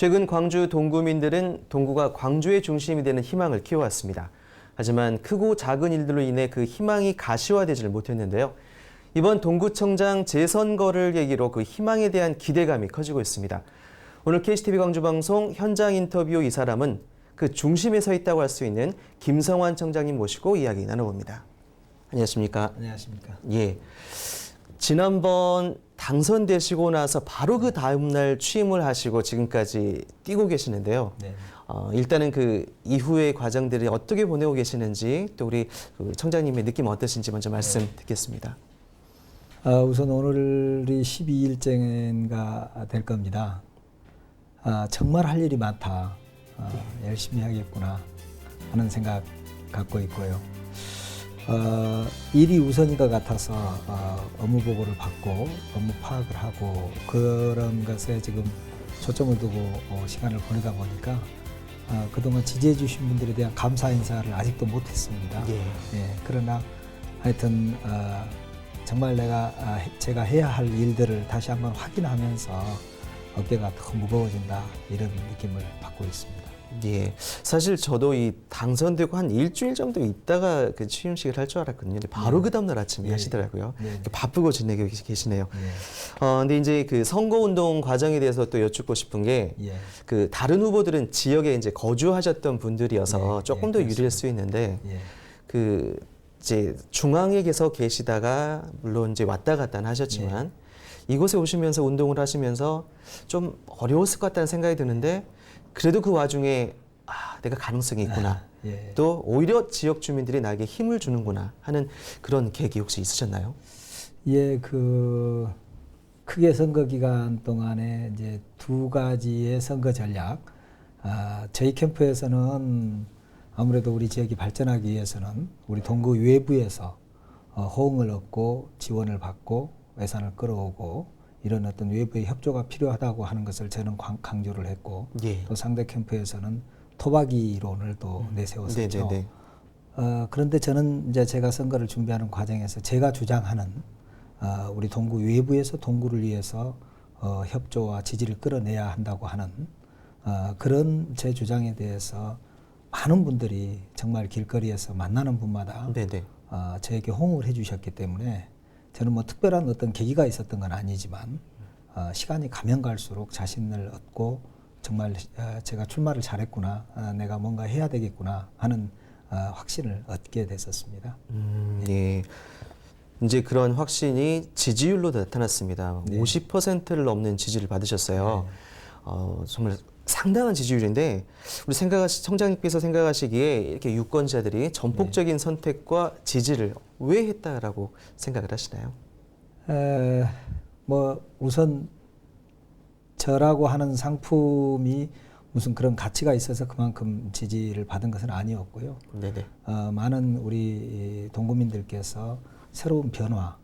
최근 광주 동구민들은 동구가 광주의 중심이 되는 희망을 키워왔습니다. 하지만 크고 작은 일들로 인해 그 희망이 가시화되지를 못했는데요. 이번 동구청장 재선거를 계기로 그 희망에 대한 기대감이 커지고 있습니다. 오늘 KCTV 광주 방송 현장 인터뷰 이 사람은 그 중심에 서 있다고 할 수 있는 김성환 청장님 모시고 이야기 나눠봅니다. 안녕하십니까? 안녕하십니까. 예. 지난번 당선되시고 나서 바로 그 다음 날 취임을 하시고 지금까지 뛰고 계시는데요. 네. 어, 일단은 그 이후의 과정들이 어떻게 보내고 계시는지 또 우리 그 청장님의 느낌 어떠신지 먼저 말씀 듣겠습니다. 아, 우선 오늘이 12일째가 될 겁니다. 아, 정말 할 일이 많다. 아, 열심히 하겠구나 하는 생각 갖고 있고요. 어, 일이 우선인 것 같아서 어, 업무 보고를 받고 업무 파악을 하고 그런 것에 지금 초점을 두고 어, 시간을 보내다 보니까 어, 그동안 지지해 주신 분들에 대한 감사 인사를 아직도 못했습니다. 예. 예, 그러나 하여튼 어, 정말 내가 아, 해- 제가 해야 할 일들을 다시 한번 확인하면서 어깨가 더 무거워진다 이런 느낌을 받고 있습니다. 예. 사실 저도 이 당선되고 한 일주일 정도 있다가 그 취임식을 할 줄 알았거든요. 근데 바로 네. 그 다음날 아침에 예. 하시더라고요. 네. 바쁘고 지내고 계시- 계시네요. 예, 어, 근데 이제 그 선거운동 과정에 대해서 또 여쭙고 싶은 게 예, 그 다른 후보들은 지역에 이제 거주하셨던 분들이어서 네, 조금 예, 더. 유리할 수 있는데 예, 그 이제 중앙에 계서 계시다가 물론 이제 왔다 갔다 하셨지만 네. 이곳에 오시면서 운동을 하시면서 좀 어려웠을 것 같다는 생각이 드는데 그래도 그 와중에 아 내가 가능성이 있구나 예. 또 오히려 지역 주민들이 나에게 힘을 주는구나 하는 그런 계기 혹시 있으셨나요? 예, 그 크게 선거 기간 동안에 이제 두 가지의 선거 전략. 아, 저희 캠프에서는 아무래도 우리 지역이 발전하기 위해서는 우리 동구 외부에서 어, 호응을 얻고 지원을 받고 예산을 끌어오고 이런 어떤 외부의 협조가 필요하다고 하는 것을 저는 광- 강조를 했고 예. 또 상대 캠프에서는 토박이론을 또 내세웠었죠. 네네네. 어, 그런데 저는 이제 제가 선거를 준비하는 과정에서 제가 주장하는 어, 우리 동구 외부에서 동구를 위해서 어, 협조와 지지를 끌어내야 한다고 하는 어, 그런 제 주장에 대해서 많은 분들이 정말 길거리에서 만나는 분마다 네네. 어, 저에게 호응을 해주셨기 때문에 저는 뭐 특별한 어떤 계기가 있었던 건 아니지만 어, 시간이 가면 갈수록 자신을 얻고 정말 어, 제가 출마를 잘했구나, 어, 내가 뭔가 해야 되겠구나 하는 어, 확신을 얻게 됐었습니다. 음, 예. 이제 그런 확신이 지지율로 나타났습니다. 네. 50%를 넘는 지지를 받으셨어요. 어, 정말 상당한 지지율인데 우리 생각하시 청장님께서 생각하시기에 이렇게 유권자들이 전폭적인 선택과 지지를 왜 했다라고 생각을 하시나요? 에, 뭐 우선 저라고 하는 상품이 무슨 그런 가치가 있어서 그만큼 지지를 받은 것은 아니었고요. 네네. 어, 많은 우리 동구민들께서 새로운 변화,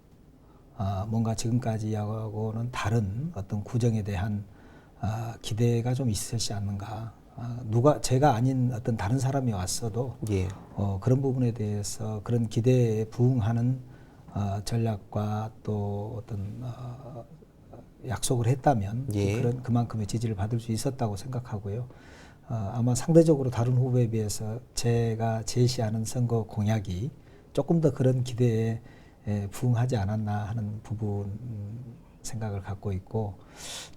아, 뭔가 지금까지하고는 다른 어떤 구정에 대한 아, 기대가 좀 있으시지 않는가. 아, 누가 제가 아닌 어떤 다른 사람이 왔어도 예. 어, 그런 부분에 대해서 그런 기대에 부응하는 어, 전략과 또 어떤 어, 약속을 했다면 예. 그런 그만큼의 지지를 받을 수 있었다고 생각하고요. 어, 아마 상대적으로 다른 후보에 비해서 제가 제시하는 선거 공약이 조금 더 그런 기대에 에, 부응하지 않았나 하는 부분 음, 생각을 갖고 있고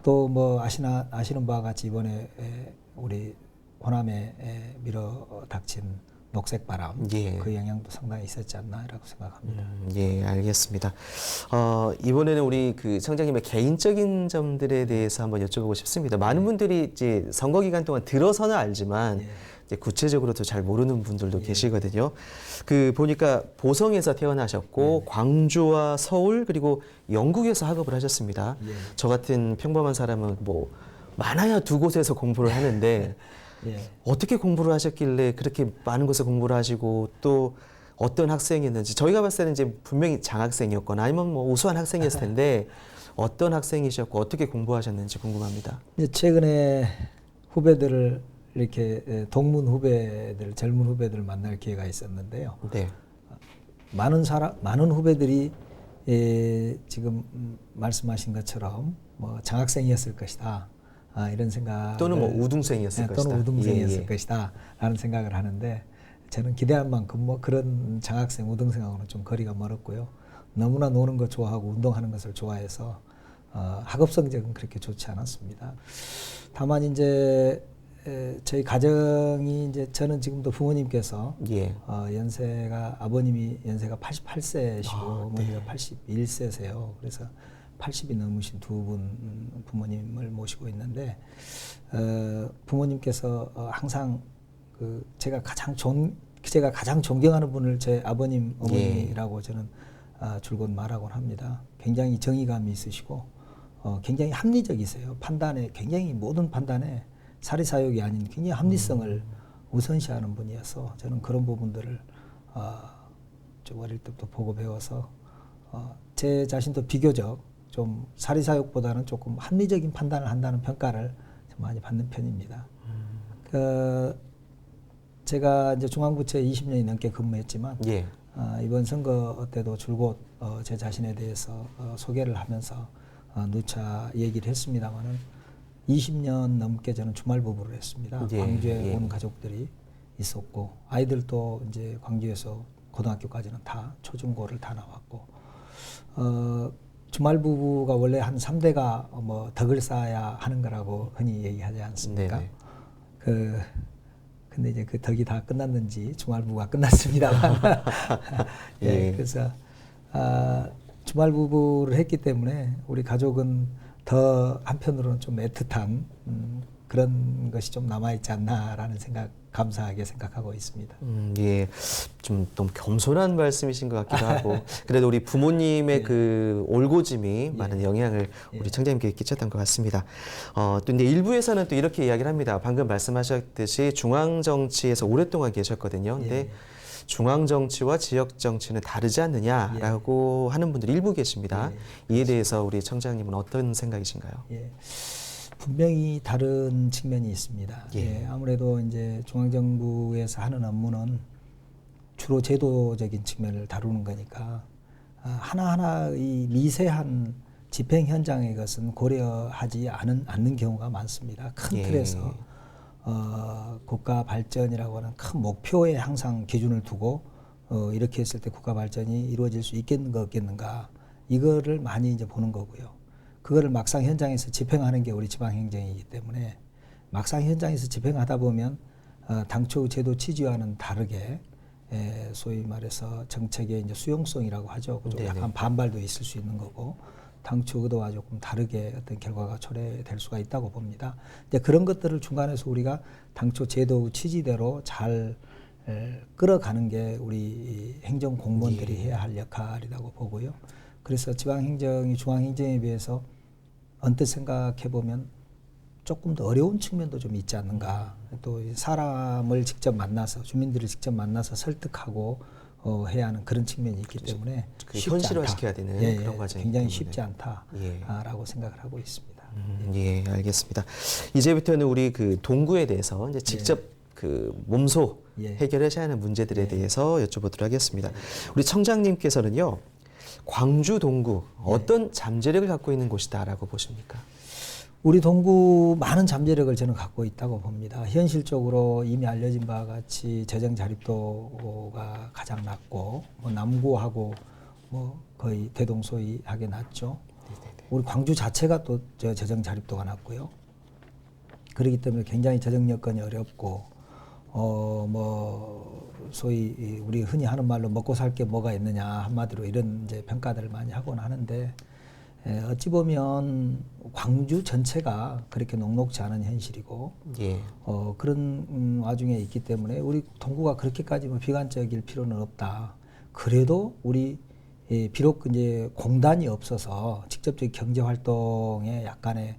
또 뭐 아시나 아시는 바와 같이 이번에 에, 우리 호남에 에, 밀어 닥친 녹색 바람 예. 그 영향도 상당히 있었지 않나라고 생각합니다. 음, 예, 알겠습니다. 어, 이번에는 우리 그 청장님의 개인적인 점들에 대해서 한번 여쭤보고 싶습니다. 많은 분들이 이제 선거 기간 동안 들어서는 알지만 예. 구체적으로도 잘 모르는 분들도 계시거든요. 그 보니까 보성에서 태어나셨고 광주와 서울 그리고 영국에서 학업을 하셨습니다. 예. 저 같은 평범한 사람은 뭐 많아야 두 곳에서 공부를 하는데 예. 어떻게 공부를 하셨길래 그렇게 많은 곳에 공부를 하시고 또 어떤 학생이었는지 저희가 봤을 때는 이제 분명히 장학생이었거나 아니면 뭐 우수한 학생이었을 텐데 어떤 학생이셨고 어떻게 공부하셨는지 궁금합니다. 최근에 후배들을 이렇게 에, 동문 후배들, 젊은 후배들을 만날 기회가 있었는데요. 네. 많은 사람, 많은 후배들이 에, 지금 음, 말씀하신 것처럼 뭐 장학생이었을 것이다. 아, 이런 생각 또는 뭐 우등생이었을 것이다. 또는 우등생이었을 예, 예. 것이다라는 생각을 하는데 저는 기대한 만큼 뭐 그런 장학생 우등생하고는 좀 거리가 멀었고요. 너무나 노는 거 좋아하고 운동하는 것을 좋아해서 어, 학업 성적은 그렇게 좋지 않았습니다. 다만 이제 에, 저희 가정이 이제 저는 지금도 부모님께서 예. 어, 연세가 아버님이 연세가 88세시고 아, 네. 어머니가 81세세요. 그래서 80이 넘으신 두 분 부모님을 모시고 있는데 어, 부모님께서 어, 항상 그 제가 가장 존 제가 가장 존경하는 분을 제 아버님 어머니라고 저는 아, 줄곧 말하곤 합니다. 굉장히 정의감이 있으시고 어, 굉장히 합리적이세요. 판단에 굉장히 모든 판단에 사리 사욕이 아닌 굉장히 합리성을 우선시하는 분이어서 저는 그런 부분들을 어, 좀 어릴 때부터 보고 배워서 어, 제 자신도 비교적 좀 사리 사욕보다는 조금 합리적인 판단을 한다는 평가를 좀 많이 받는 편입니다. 그 제가 이제 중앙부처에 20년이 넘게 근무했지만 예. 아, 이번 선거 때도 줄곧 어, 제 자신에 대해서 어, 소개를 하면서 어, 누차 얘기를 했습니다마는 20년 넘게 저는 주말 부부를 했습니다. 예, 광주에 예. 온 가족들이 있었고 아이들도 이제 광주에서 고등학교까지는 다 초중고를 다 나왔고 어, 주말 부부가 원래 한 3대가 뭐 덕을 쌓아야 하는 거라고 흔히 얘기하지 않습니까? 네네. 그 근데 이제 그 덕이 다 끝났는지 주말부가 끝났습니다만 예, 예. 그래서 아, 주말 부부를 했기 때문에 우리 가족은 더 한편으로는 좀 애틋한 음, 그런 것이 좀 남아 있지 않나라는 생각 감사하게 생각하고 있습니다. 음, 예. 좀 너무 겸손한 말씀이신 것 같기도 하고. 그래도 우리 부모님의 그 올고짐이 많은 영향을 우리 청자님께 끼쳤던 것 같습니다. 어, 또 이제 일부에서는 또 이렇게 이야기를 합니다. 방금 말씀하셨듯이 중앙 정치에서 오랫동안 계셨거든요. 근데 중앙 정치와 지역 정치는 다르지 않느냐라고 하는 분들이 일부 계십니다. 이에 대해서 우리 청장님은 어떤 생각이신가요? 예. 분명히 다른 측면이 있습니다. 예. 예, 아무래도 이제 중앙정부에서 하는 업무는 주로 제도적인 측면을 다루는 거니까 아, 하나하나의 미세한 집행 현장의 것은 고려하지 않은, 않는 경우가 많습니다. 큰 예. 틀에서 어, 국가 발전이라고 하는 큰 목표에 항상 기준을 두고 어, 이렇게 했을 때 국가 발전이 이루어질 수 있겠는가 없겠는가 이거를 많이 이제 보는 거고요. 그거를 막상 현장에서 집행하는 게 우리 지방 행정이기 때문에 막상 현장에서 집행하다 보면 어, 당초 제도 취지와는 다르게 에, 소위 말해서 정책의 이제 수용성이라고 하죠. 네네. 약간 반발도 있을 수 있는 거고 당초 의도와 조금 다르게 어떤 결과가 초래될 수가 있다고 봅니다. 이제 그런 것들을 중간에서 우리가 당초 제도 취지대로 잘 에, 끌어가는 게 우리 이 행정 공무원들이 해야 할 역할이라고 보고요. 그래서 지방 행정이 중앙 행정에 비해서 언뜻 생각해 보면 조금 더 어려운 측면도 좀 있지 않는가. 또이 사람을 직접 만나서 주민들을 직접 만나서 설득하고 어, 해야 하는 그런 측면이 있기 때문에 그 쉽지 현실화시켜야 않다. 되는 예, 그런 예, 과정이기 굉장히 때문에. 쉽지 예. 않다라고 생각을 하고 있습니다. 음, 예, 알겠습니다. 이제부터는 우리 그 동구에 대해서 이제 직접 그 몸소 예. 해결하셔야 하는 문제들에 대해서 여쭤보도록 하겠습니다. 우리 청장님께서는요, 광주 동구 어떤 잠재력을 갖고 있는 곳이다라고 보십니까? 우리 동구 많은 잠재력을 저는 갖고 있다고 봅니다. 현실적으로 이미 알려진 바와 같이 재정 자립도가 가장 낮고 뭐 남구하고 뭐 거의 대동소이하게 낮죠. 우리 광주 자체가 또저 재정 자립도가 낮고요. 그렇기 때문에 굉장히 재정 여건이 어렵고 어 뭐 소위 이 우리 흔히 하는 말로 먹고 살 게 뭐가 있느냐 한마디로 이런 이제 평가들을 많이 하곤 하는데 에, 어찌 보면 광주 전체가 그렇게 녹록지 않은 현실이고 예, 어, 그런 음, 와중에 있기 때문에 우리 동구가 그렇게까지 뭐 비관적일 필요는 없다. 그래도 우리 예, 비록 이제 공단이 없어서 직접적 경제 활동에 약간의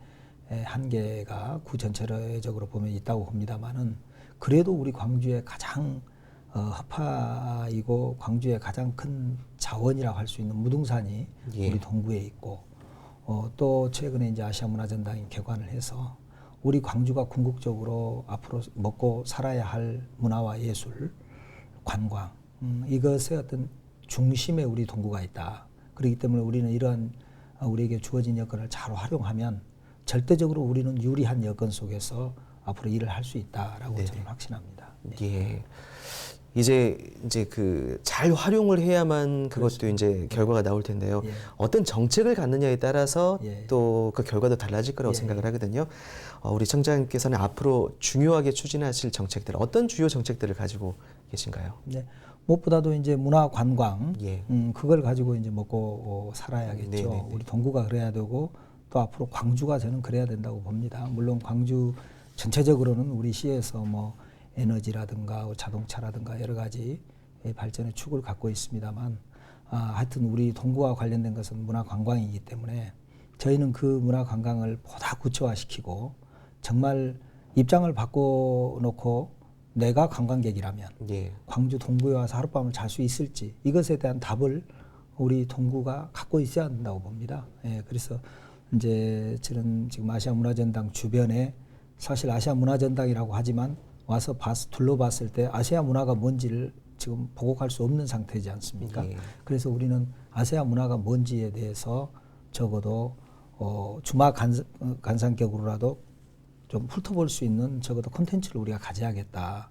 에, 한계가 구 전체적으로 보면 있다고 봅니다만은 그래도 우리 광주의 가장 어, 허파이고 광주의 가장 큰 자원이라고 할 수 있는 무등산이 예. 우리 동구에 있고 어, 또 최근에 이제 아시아 문화전당이 개관을 해서 우리 광주가 궁극적으로 앞으로 먹고 살아야 할 문화와 예술, 관광 음, 이것의 어떤 중심에 우리 동구가 있다. 그렇기 때문에 우리는 이러한 어, 우리에게 주어진 여건을 잘 활용하면 절대적으로 우리는 유리한 여건 속에서 앞으로 일을 할 수 있다라고 네네. 저는 확신합니다. 예. 이제 이제 그 잘 활용을 해야만 그것도 이제 결과가 나올 텐데요. 예. 어떤 정책을 갖느냐에 따라서 예. 또그 결과도 달라질 거라고 예. 생각을 하거든요. 어, 우리 청장님께서는 앞으로 중요하게 추진하실 정책들 어떤 주요 정책들을 가지고 계신가요? 네. 무엇보다도 이제 문화 관광, 예. 음, 그걸 가지고 이제 먹고 어, 살아야겠죠. 네네네. 우리 동구가 그래야 되고 또 앞으로 광주가 저는 그래야 된다고 봅니다. 물론 광주 전체적으로는 우리 시에서 뭐 에너지라든가 자동차라든가 여러 가지 의 발전의 축을 갖고 있습니다만 아, 하여튼 우리 동구와 관련된 것은 문화 관광이기 때문에 저희는 그 문화 관광을 보다 구체화시키고 정말 입장을 바꿔놓고 내가 관광객이라면 예. 광주 동구에 와서 하룻밤을 잘 수 있을지 이것에 대한 답을 우리 동구가 갖고 있어야 한다고 봅니다. 예, 그래서 이제 저는 지금 아시아 문화전당 주변에 사실 아시아 문화전당이라고 하지만 와서 봤, 둘러봤을 때 아시아 문화가 뭔지를 지금 보고할 수 없는 상태지 않습니까? 예. 그래서 우리는 아시아 문화가 뭔지에 대해서 적어도 어, 주마 간, 어, 간상격으로라도 좀 훑어볼 수 있는 적어도 콘텐츠를 우리가 가져야겠다.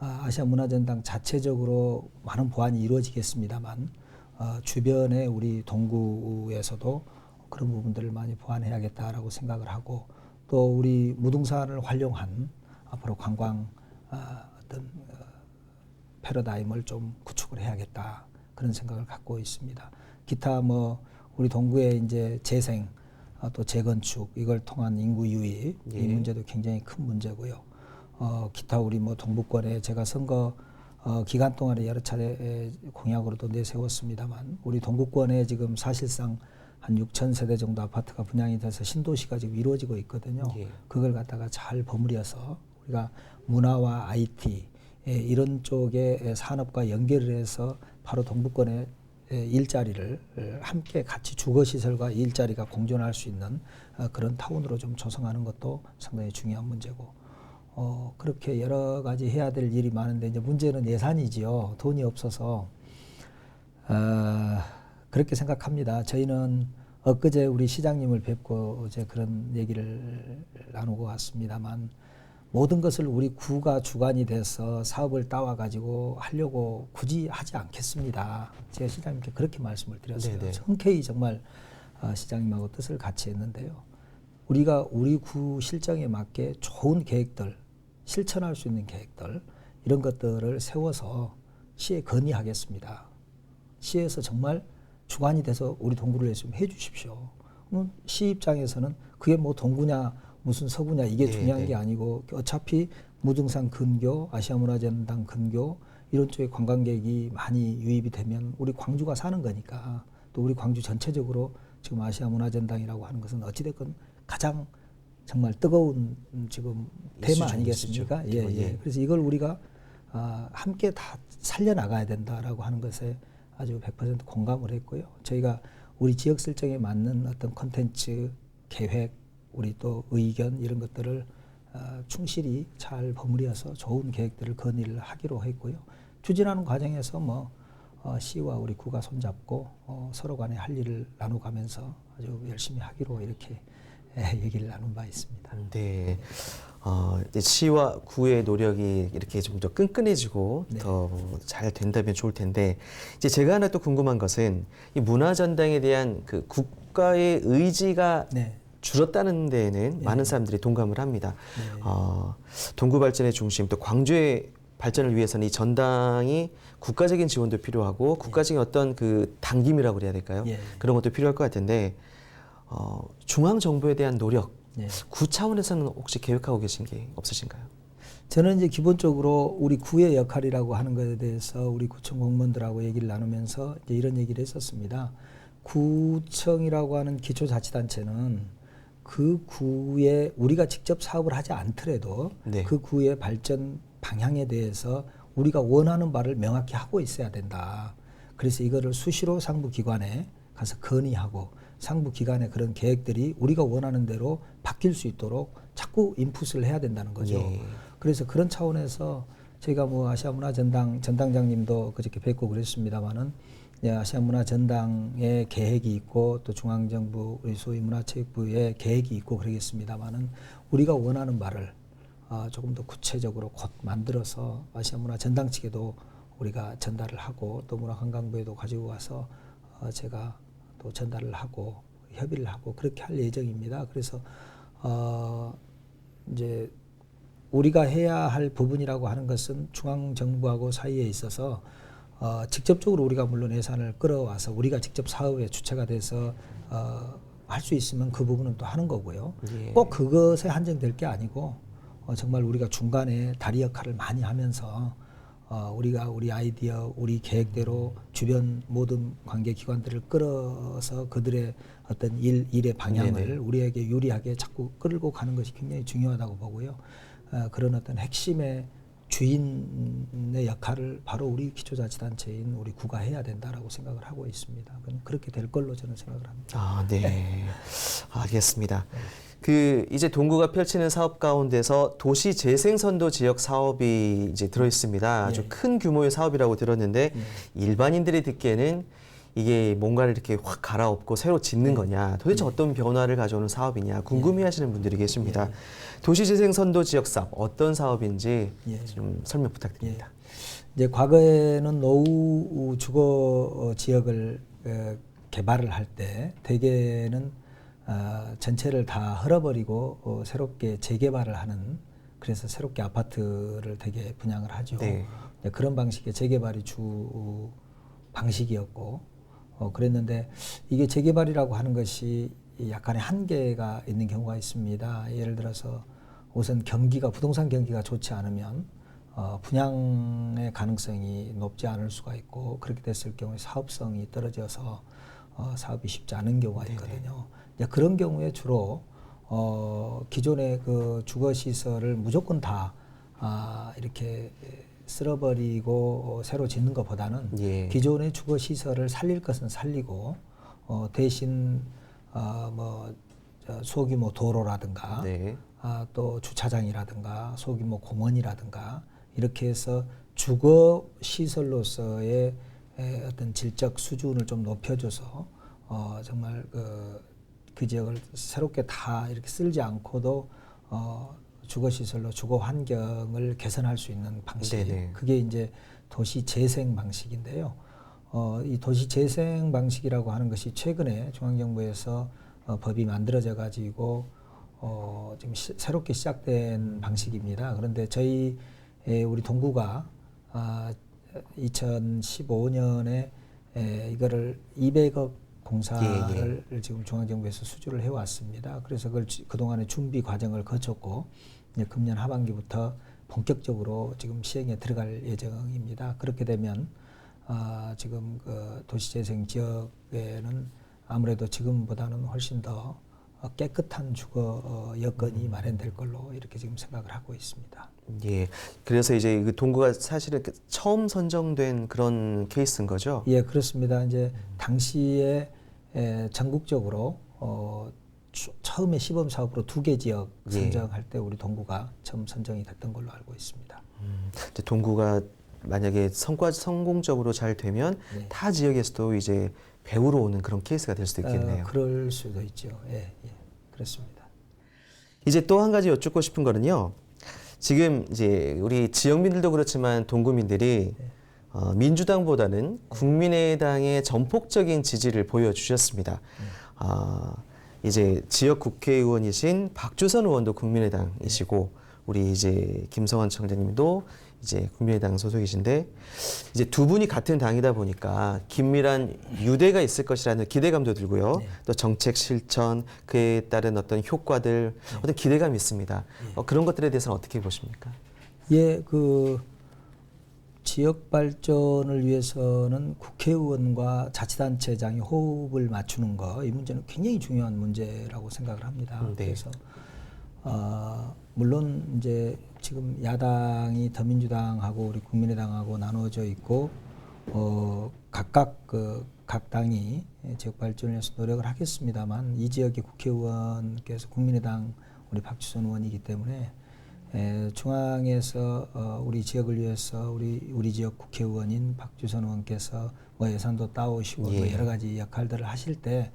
아, 아시아 문화전당 자체적으로 많은 보완이 이루어지겠습니다만 어, 주변에 우리 동구에서도 그런 부분들을 많이 보완해야겠다라고 생각을 하고 또 우리 무등산을 활용한 앞으로 관광 아, 어떤 어, 패러다임을 좀 구축을 해야겠다 그런 생각을 갖고 있습니다. 기타 뭐 우리 동구의 이제 재생 어, 또 재건축 이걸 통한 인구 유입 예. 이 문제도 굉장히 큰 문제고요. 어, 기타 우리 뭐 동북권에 제가 선거 어, 기간 동안에 여러 차례 에, 공약으로도 내세웠습니다만 우리 동북권에 지금 사실상 한 6천 세대 정도 아파트가 분양이 돼서 신도시가 지금 이루어지고 있거든요. 예. 그걸 갖다가 잘 버무려서 우리가 문화와 IT 예, 이런 쪽의 산업과 연결을 해서 바로 동북권의 예, 일자리를 예, 함께 같이 주거 시설과 일자리가 공존할 수 있는 어, 그런 타운으로 좀 조성하는 것도 상당히 중요한 문제고 어, 그렇게 여러 가지 해야 될 일이 많은데 이제 문제는 예산이지요. 돈이 없어서 어, 그렇게 생각합니다. 저희는 엊그제 우리 시장님을 뵙고 이제 그런 얘기를 나누고 왔습니다만 모든 것을 우리 구가 주관이 돼서 사업을 따와 가지고 하려고 굳이 하지 않겠습니다. 제가 시장님께 그렇게 말씀을 드렸어요. 네네. 흔쾌히 정말 아, 시장님하고 뜻을 같이 했는데요. 우리가 우리 구 실정에 맞게 좋은 계획들, 실천할 수 있는 계획들 이런 것들을 세워서 시에 건의하겠습니다. 시에서 정말 주관이 돼서 우리 동구를 좀 해주십시오. 그럼 시 입장에서는 그게 뭐 동구냐 무슨 서구냐 이게 네, 중요한 네. 게 아니고 어차피 무등산 근교, 아시아문화전당 근교 이런 쪽에 관광객이 많이 유입이 되면 우리 광주가 사는 거니까 또 우리 광주 전체적으로 지금 아시아문화전당이라고 하는 것은 어찌됐건 가장 정말 뜨거운 음, 지금 테마 아니겠습니까? 예, 예. 예. 그래서 이걸 우리가 아, 함께 다 살려 나가야 된다라고 하는 것에 아주 100% 공감을 했고요. 저희가 우리 지역 설정에 맞는 어떤 콘텐츠 계획, 우리 또 의견 이런 것들을 아, 충실히 잘 버무려서 좋은 계획들을 건의를 하기로 했고요. 추진하는 과정에서 뭐 어, 시와 우리 구가 손잡고 어, 서로 간에 할 일을 나눠가면서 아주 열심히 하기로 이렇게 예, 얘기를 나눈 바 있습니다. 네. 어, 이제 시와 구의 노력이 이렇게 좀 더 끈끈해지고 네. 더잘 된다면 좋을 텐데 이제 제가 하나 또 궁금한 것은 이 문화 전당에 대한 그 국가의 의지가 네. 줄었다는 데에는 많은 사람들이 동감을 합니다. 어, 동구 발전의 중심 또 광주의 발전을 위해서는 이 전당이 국가적인 지원도 필요하고 국가적인 어떤 그 당김이라고 그래야 될까요? 예. 그런 것도 필요할 것 같은데 어, 중앙 정부에 대한 노력 네. 구 차원에서는 혹시 계획하고 계신 게 없으신가요? 저는 이제 기본적으로 우리 구의 역할이라고 하는 것에 대해서 우리 구청 공무원들하고 얘기를 나누면서 이제 이런 얘기를 했었습니다. 구청이라고 하는 기초자치단체는 그 구에 우리가 직접 사업을 하지 않더라도 네. 그 구의 발전 방향에 대해서 우리가 원하는 바를 명확히 하고 있어야 된다. 그래서 이거를 수시로 상부 기관에 가서 건의하고 상부 기관의 그런 계획들이 우리가 원하는 대로 바뀔 수 있도록 자꾸 인풋을 해야 된다는 거죠. 예. 그래서 그런 차원에서 저희가 뭐 아시아 문화 전당 전당장님도 그저께 뵙고 그랬습니다마는 이제 아시아 문화 전당의 계획이 있고 또 중앙정부 우리 소위 문화체육부의 계획이 있고 그러겠습니다만은 우리가 원하는 바를 어, 조금 더 구체적으로 곧 만들어서 아시아 문화 전당 측에도 우리가 전달을 하고 또 문화관광부에도 가지고 와서 어, 제가 또 전달을 하고 협의를 하고 그렇게 할 예정입니다. 그래서 어, 이제 우리가 해야 할 부분이라고 하는 것은 중앙 정부하고 사이에 있어서 어, 직접적으로 우리가 물론 예산을 끌어와서 우리가 직접 사업의 주체가 돼서 어, 할 수 있으면 그 부분은 또 하는 거고요. 예. 꼭 그것에 한정될 게 아니고 어, 정말 우리가 중간에 다리 역할을 많이 하면서 어, 우리가 우리 아이디어, 우리 계획대로 주변 모든 관계 기관들을 끌어서 그들의 어떤 일, 일의 방향을 네네. 우리에게 유리하게 자꾸 끌고 가는 것이 굉장히 중요하다고 보고요. 어, 그런 어떤 핵심의 주인의 역할을 바로 우리 기초자치단체인 우리 구가 해야 된다라고 생각을 하고 있습니다. 그렇게 될 걸로 저는 생각을 합니다. 아, 네. 알겠습니다. 그 이제 동구가 펼치는 사업 가운데서 도시 재생 선도 지역 사업이 이제 들어 있습니다. 아주 예. 큰 규모의 사업이라고 들었는데 일반인들이 듣기에는 이게 뭔가를 이렇게 확 갈아엎고 새로 짓는 거냐, 도대체 어떤 변화를 가져오는 사업이냐 궁금해하시는 분들이 계십니다. 도시 재생 선도 지역 사업 어떤 사업인지 예. 좀 설명 부탁드립니다. 이제 과거에는 노후 주거 지역을 어, 개발을 할 때 대개는 어, 전체를 다 헐어버리고 어, 새롭게 재개발을 하는 그래서 새롭게 아파트를 되게 분양을 하죠. 네. 그런 방식의 재개발이 주 방식이었고 어, 그랬는데 이게 재개발이라고 하는 것이 약간의 한계가 있는 경우가 있습니다. 예를 들어서 우선 경기가 부동산 경기가 좋지 않으면 어, 분양의 가능성이 높지 않을 수가 있고 그렇게 됐을 경우에 사업성이 떨어져서 어, 사업이 쉽지 않은 경우가 있거든요. 이제 그런 경우에 주로 어, 기존의 그 주거 시설을 무조건 다 아, 이렇게 쓸어버리고 어, 새로 짓는 것보다는 예. 기존의 주거 시설을 살릴 것은 살리고 어, 대신 어, 뭐 저, 소규모 도로라든가 네. 아, 또 주차장이라든가 소규모 공원이라든가 이렇게 해서 주거 시설로서의 에, 어떤 질적 수준을 좀 높여줘서 어, 정말 그, 그 지역을 새롭게 다 이렇게 쓸지 않고도 어, 주거 시설로 주거 환경을 개선할 수 있는 방식 네네. 그게 이제 도시 재생 방식인데요. 어, 이 도시 재생 방식이라고 하는 것이 최근에 중앙정부에서 어, 법이 만들어져 가지고 어, 지금 시, 새롭게 시작된 방식입니다. 그런데 저희 에, 우리 동구가 아, 2015년에 에, 이거를 200억 공사를 지금 중앙정부에서 수주를 해왔습니다. 그래서 그걸 지- 그동안의 준비 과정을 거쳤고 이제 금년 하반기부터 본격적으로 지금 시행에 들어갈 예정입니다. 그렇게 되면 아, 지금 그 도시재생 지역에는 아무래도 지금보다는 훨씬 더 어, 깨끗한 주거 어, 여건이 마련될 걸로 이렇게 지금 생각을 하고 있습니다. 예. 그래서 이제 그 동구가 사실은 그 처음 선정된 그런 케이스인 거죠. 예, 그렇습니다. 이제 당시에 에, 전국적으로 어, 추- 처음에 시범 사업으로 두 개 지역 예. 선정할 때 우리 동구가 처음 선정이 됐던 걸로 알고 있습니다. 음, 동구가 만약에 성과 성공적으로 잘 되면 네. 타 지역에서도 이제 배우러 오는 그런 케이스가 될 수도 있겠네요. 어, 그럴 수도 있죠. 예, 예, 그렇습니다. 이제 또 한 가지 여쭙고 싶은 거는요. 지금 이제 우리 지역민들도 그렇지만 동구민들이 어, 민주당보다는 국민의당의 전폭적인 지지를 보여주셨습니다. 아, 이제 지역 국회의원이신 박주선 의원도 국민의당이시고 우리 이제 김성환 청장님도 이제 국민의당 소속이신데 이제 두 분이 같은 당이다 보니까 긴밀한 유대가 있을 것이라는 기대감도 들고요. 또 정책 실천 그에 따른 어떤 효과들 어떤 기대감이 있습니다. 어, 그런 것들에 대해서는 어떻게 보십니까? 예, 그 지역 발전을 위해서는 국회의원과 자치단체장이 호흡을 맞추는 거 이 문제는 굉장히 중요한 문제라고 생각을 합니다. 음, 네. 그래서 어, 물론 이제 지금 야당이 더민주당하고 우리 국민의당하고 나누어져 있고 어, 각각 그 각 당이 지역 발전을 위해서 노력을 하겠습니다만 이 지역의 국회의원께서 국민의당 우리 박주선 의원이기 때문에 에, 중앙에서 어, 우리 지역을 위해서 우리 우리 지역 국회의원인 박주선 의원께서 뭐 예산도 따오시고 또 예. 여러 가지 역할들을 하실 때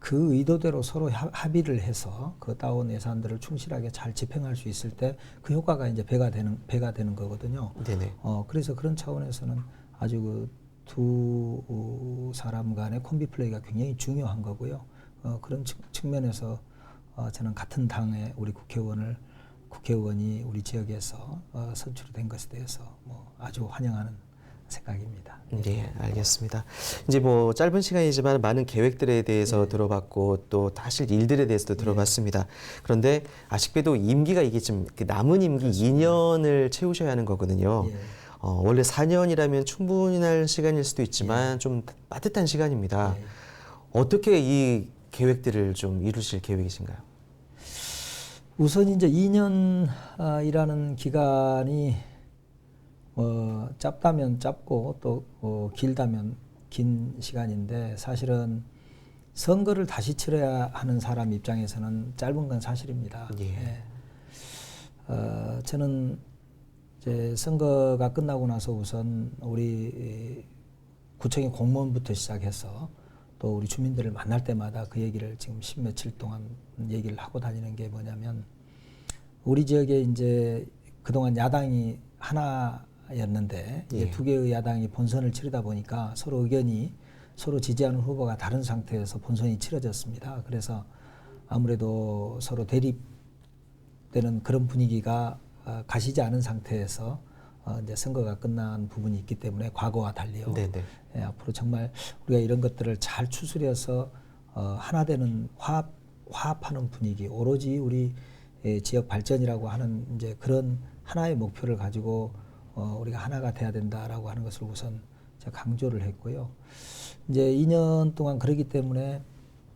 그 의도대로 서로 합- 합의를 해서 그 따온 예산들을 충실하게 잘 집행할 수 있을 때 그 효과가 이제 배가 되는 배가 되는 거거든요. 네네. 어 그래서 그런 차원에서는 아주 그 두 사람 간의 콤비 플레이가 굉장히 중요한 거고요. 어 그런 측, 측면에서 어 저는 같은 당의 우리 국회의원을 국회의원이 우리 지역에서 어 선출이 된 것에 대해서 뭐 아주 환영하는 생각입니다. 네, 알겠습니다. 이제 뭐 짧은 시간이지만 많은 계획들에 대해서 들어봤고 또 사실 일들에 대해서도 들어봤습니다. 그런데 아쉽게도 임기가 이게 좀그 남은 임기 2년을 채우셔야 하는 거거든요. 예. 어, 원래 4년이라면 충분할 시간일 수도 있지만 좀 빠듯한 시간입니다. 예. 어떻게 이 계획들을 좀 이루실 계획이신가요? 우선 이제 2년이라는 기간이 뭐 짧다면 짧고 또 어, 길다면 긴 시간인데 사실은 선거를 다시 치러야 하는 사람 입장에서는 짧은 건 사실입니다. 예. 어, 저는 이제 선거가 끝나고 나서 우선 우리 구청의 공무원부터 시작해서 또 우리 주민들을 만날 때마다 그 얘기를 지금 십 며칠 동안 얘기를 하고 다니는 게 뭐냐면 우리 지역에 이제 그동안 야당이 하나였는데 이제 예. 두 개의 야당이 본선을 치르다 보니까 서로 의견이 서로 지지하는 후보가 다른 상태에서 본선이 치러졌습니다. 그래서 아무래도 서로 대립되는 그런 분위기가 어, 가시지 않은 상태에서 어, 이제 선거가 끝난 부분이 있기 때문에 과거와 달리요. 네네. 예, 앞으로 정말 우리가 이런 것들을 잘 추스려서 어, 하나 되는 화합, 화합하는 분위기, 오로지 우리 예, 지역 발전이라고 하는 이제 그런 하나의 목표를 가지고 어, 우리가 하나가 돼야 된다라고 하는 것을 우선 제가 강조를 했고요. 이제 2년 동안 그러기 때문에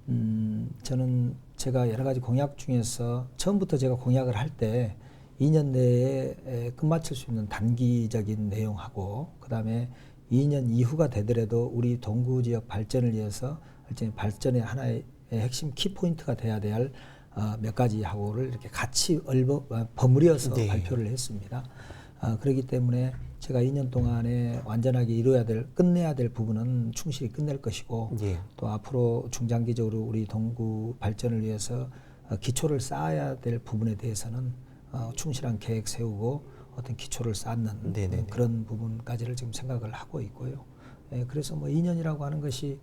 음, 저는 제가 여러 가지 공약 중에서 처음부터 제가 공약을 할때 2년 내에 에, 끝마칠 수 있는 단기적인 내용하고 그다음에 2년 이후가 되더라도 우리 동구 지역 발전을 위해서 일종의 발전의 하나의 핵심 키 포인트가 돼야 될 어, 몇 가지 하고를 이렇게 같이 얼버 어, 버무려서 네. 발표를 했습니다. 아, 그렇기 때문에 제가 2년 동안에 완전하게 이루어야 될 끝내야 될 부분은 충실히 끝낼 것이고 예. 또 앞으로 중장기적으로 우리 동구 발전을 위해서 어, 기초를 쌓아야 될 부분에 대해서는 어, 충실한 계획 세우고 어떤 기초를 쌓는 네네네. 어, 그런 부분까지를 지금 생각을 하고 있고요. 예, 그래서 뭐 2년이라고 하는 것이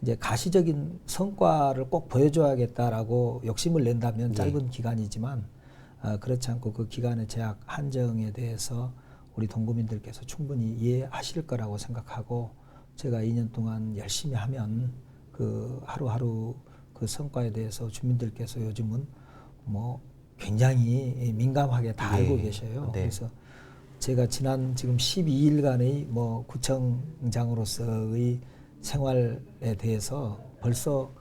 이제 가시적인 성과를 꼭 보여줘야겠다라고 욕심을 낸다면 예. 짧은 기간이지만 어, 그렇지 않고 그 기간의 제약 한정에 대해서 우리 동구민들께서 충분히 이해하실 거라고 생각하고 제가 2년 동안 열심히 하면 그 하루하루 그 성과에 대해서 주민들께서 요즘은 뭐 굉장히 민감하게 다 네. 알고 계셔요. 네. 그래서 제가 지난 지금 12일간의 뭐 구청장으로서의 생활에 대해서 벌써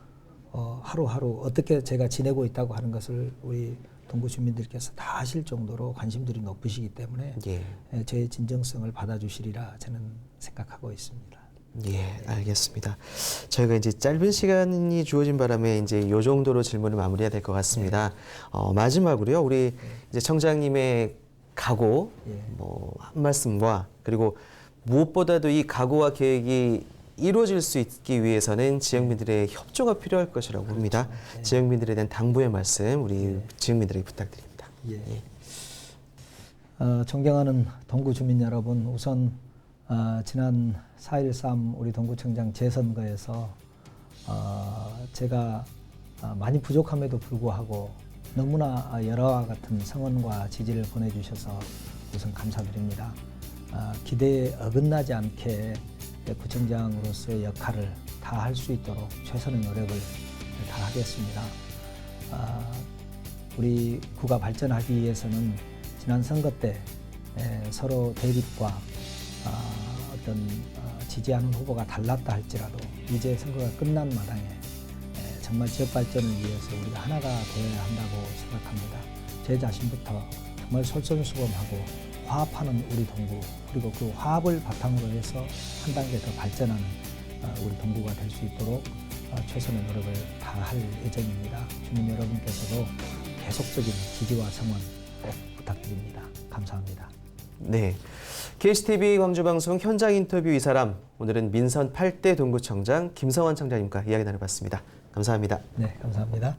어, 하루하루 어떻게 제가 지내고 있다고 하는 것을 우리 동구 주민들께서 다 아실 정도로 관심들이 높으시기 때문에 예. 예, 저의 진정성을 받아주시리라 저는 생각하고 있습니다. 예, 알겠습니다. 저희가 이제 짧은 시간이 주어진 바람에 이제 요 정도로 질문을 마무리해야 될 것 같습니다. 어, 마지막으로요, 우리 이제 청장님의 각오, 예. 뭐한 말씀과 그리고 무엇보다도 이 각오와 계획이 이루어질 수 있기 위해서는 지역민들의 협조가 필요할 것이라고 봅니다. 지역민들에 대한 당부의 말씀 우리 지역민들에게 부탁드립니다. 예. 어, 존경하는 동구 주민 여러분, 우선 어, 지난 4.13 우리 동구청장 재선거에서 어, 제가 어, 많이 부족함에도 불구하고 너무나 여러와 같은 성원과 지지를 보내주셔서 우선 감사드립니다. 어, 기대에 어긋나지 않게 구청장으로서의 역할을 다 할 수 있도록 최선의 노력을 다하겠습니다. 아, 우리 구가 발전하기 위해서는 지난 선거 때 에, 서로 대립과 아, 어떤 어, 지지하는 후보가 달랐다 할지라도 이제 선거가 끝난 마당에 에, 정말 지역 발전을 위해서 우리가 하나가 되어야 한다고 생각합니다. 제 자신부터 정말 솔선수범하고 화합하는 우리 동구 그리고 그 화합을 바탕으로 해서 한 단계 더 발전하는 어, 우리 동구가 될 수 있도록 어, 최선의 노력을 다할 예정입니다. 주민 여러분께서도 계속적인 지지와 성원 꼭 부탁드립니다. 감사합니다. 네. KCTV 광주방송 현장 인터뷰 이 사람 오늘은 민선 8대 동구청장 김성환 청장님과 이야기 나눠봤습니다. 감사합니다. 네, 감사합니다.